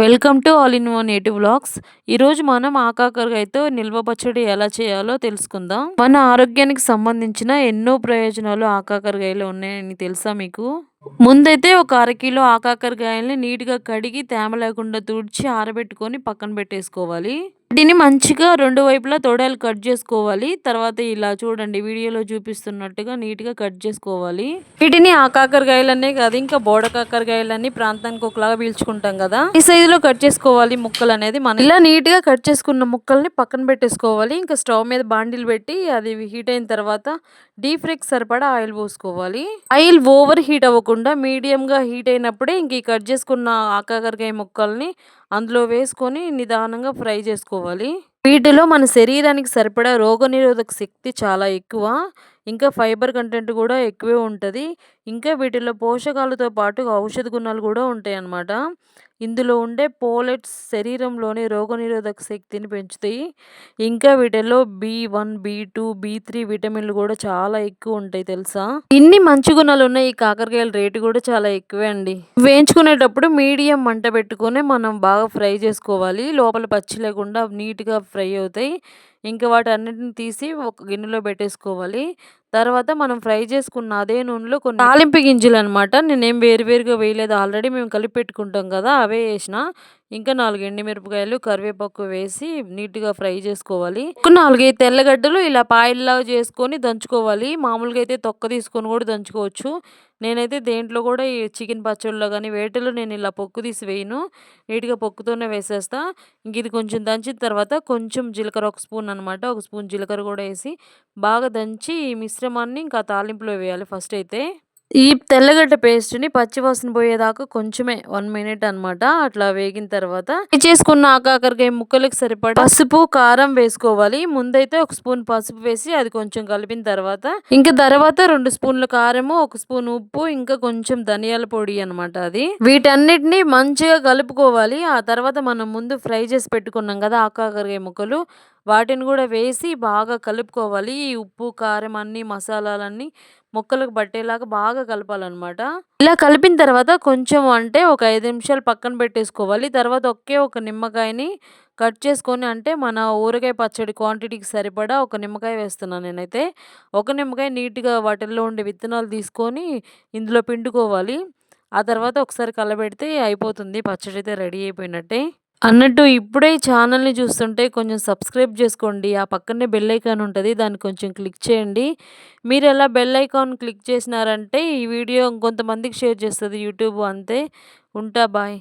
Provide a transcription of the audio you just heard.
Welcome to all in one native vlogs. ఈరోజు మనం ఆకాకరకాయతో నిల్వ పచ్చడి ఎలా చేయాలో తెలుసుకుందాం. మన ఆరోగ్యానికి సంబంధించిన ఎన్నో ప్రయోజనాలు ఆకాకరకాయలు ఉన్నాయని తెలుసా మీకు? ముందైతే ఒక అరకిలో ఆకాకరకాయల్ని నీట్గా కడిగి తేమ లేకుండా తుడిచి ఆరబెట్టుకొని పక్కన పెట్టేసుకోవాలి. దీన్ని మంచిగా రెండు వైపులా తొడలు కట్ చేసుకోవాలి. తర్వాత ఇలా చూడండి వీడియోలో చూపిస్తున్నట్టుగా నీట్గా కట్ చేసుకోవాలి. వీటిని ఆ కాకరకాయలనే కాదు ఇంకా బోడ కాకరకాయలన్నీ ప్రాంతానికి ఒకలాగా పీల్చుకుంటాం కదా. ఈ సైజులో కట్ చేసుకోవాలి ముక్కలు అనేది మనం ఇలా నీట్గా కట్ చేసుకున్న ముక్కల్ని పక్కన పెట్టేసుకోవాలి. ఇంకా స్టవ్ మీద బాండిల్ పెట్టి అది హీట్ అయిన తర్వాత డీప్ ఫ్రైకి సరిపడా ఆయిల్ పోసుకోవాలి. ఆయిల్ ఓవర్ హీట్ అవ్వకుండా మీడియంగా హీట్ అయినప్పుడే ఇంక కట్ చేసుకున్న ఆకాకరకాయ ముక్కల్ని అందులో వేసుకొని నిదానంగా ఫ్రై చేసుకోవాలి. వీటిలో మన శరీరానికి సరిపడా రోగనిరోధక శక్తి చాలా ఎక్కువ. ఇంకా ఫైబర్ కంటెంట్ కూడా ఎక్కువే ఉంటుంది. ఇంకా వీటిలో పోషకాలతో పాటు ఔషధ గుణాలు కూడా ఉంటాయి అన్నమాట ఇందులో ఉండే పోలెట్స్ శరీరంలోని రోగనిరోధక శక్తిని పెంచుతాయి. ఇంకా వీటిలో B one B two B three విటమిన్లు కూడా చాలా ఎక్కువ ఉంటాయి తెలుసా? ఇన్ని మంచి గుణాలు ఉన్నాయి ఈ కాకరకాయల రేటు కూడా చాలా ఎక్కువే అండి. వేయించుకునేటప్పుడు మీడియం మంట పెట్టుకొని మనం బాగా ఫ్రై చేసుకోవాలి. లోపల పచ్చి లేకుండా నీట్గా ఫ్రై అవుతాయి. ఇంకా వాటి అన్నిటిని తీసి ఒక గిన్నెలో పెట్టేసుకోవాలి. తర్వాత మనం ఫ్రై చేసుకున్న అదే నూనెలో కొన్ని తాలింపు గింజలు అనమాట నేనేం వేరువేరుగా వేయలేదు. ఆల్రెడీ మేము కలిపి పెట్టుకుంటాం కదా అవే వేసిన. ఇంకా నాలుగు ఎండిమిరపకాయలు కరివేపాకు వేసి నీట్గా ఫ్రై చేసుకోవాలి. నాలుగు నాలుగైదు తెల్లగడ్డలు ఇలా పాయల్లాగా చేసుకొని దంచుకోవాలి. మామూలుగా అయితే తొక్క తీసుకొని కూడా దంచుకోవచ్చు. నేనైతే దేంట్లో కూడా ఈ చికెన్ పచ్చడిలో కానీ వేటలో నేను ఇలా పొక్కు తీసి వేయను. నీట్గా పొక్కుతోనే వేసేస్తా. ఇంక ఇది కొంచెం దంచిన తర్వాత కొంచెం జీలకర్ర ఒక స్పూన్ అనమాట ఒక స్పూన్ జీలకర్ర కూడా వేసి బాగా దంచి ఈ మిశ్రమాన్ని ఇంకా తాలింపులో వేయాలి ఫస్ట్ అయితే ఈ తెల్లగడ్డ పేస్ట్‌ని పచ్చివాసన పోయేదాకా కొంచెమే వన్ మినిట్ అనమాట. అట్లా వేగిన తర్వాత చేసుకున్న ఆకాకరకాయ ముక్కలకు సరిపడా పసుపు, కారం వేసుకోవాలి. ముందైతే ఒక స్పూన్ పసుపు వేసి అది కొంచెం కలిపిన తర్వాత ఇంకా తర్వాత రెండు స్పూన్ల కారము, ఒక స్పూన్ ఉప్పు, ఇంకా కొంచెం ధనియాల పొడి అనమాట అది. వీటన్నిటిని మంచిగా కలుపుకోవాలి. ఆ తర్వాత మనం ముందు ఫ్రై చేసి పెట్టుకున్నాం కదా ఆకాకరకాయ ముక్కలు వాటిని కూడా వేసి బాగా కలుపుకోవాలి. ఈ ఉప్పు, కారం అన్ని మసాలాలన్నీ ముక్కలకు పట్టేలాగా బాగా కలపాలనమాట. ఇలా కలిపిన తర్వాత కొంచెం అంటే ఒక ఐదు నిమిషాలు పక్కన పెట్టేసుకోవాలి. తర్వాత ఒకే ఒక నిమ్మకాయని కట్ చేసుకొని అంటే మన ఊరగాయ పచ్చడి క్వాంటిటీకి సరిపడా ఒక నిమ్మకాయ వేస్తున్నాను నేనైతే. ఒక నిమ్మకాయ నీట్‌గా వాటిల్లో ఉండే విత్తనాలు తీసుకొని ఇందులో పిండుకోవాలి. ఆ తర్వాత ఒకసారి కలబెడితే అయిపోతుంది. పచ్చడి అయితే రెడీ అయిపోయినట్టే. అన్నట్టు ఇప్పుడే ఈ ఛానల్‌ని చూస్తుంటే కొంచెం సబ్స్క్రైబ్ చేసుకోండి. ఆ పక్కనే బెల్ ఐకాన్ ఉంటుంది దాన్ని కొంచెం క్లిక్ చేయండి. మీరు ఎలా బెల్ ఐకాన్ క్లిక్ చేసినారంటే ఈ వీడియో ఇంకొంతమందికి షేర్ చేస్తుంది యూట్యూబ్ అంతే. ఉంటా బాయ్.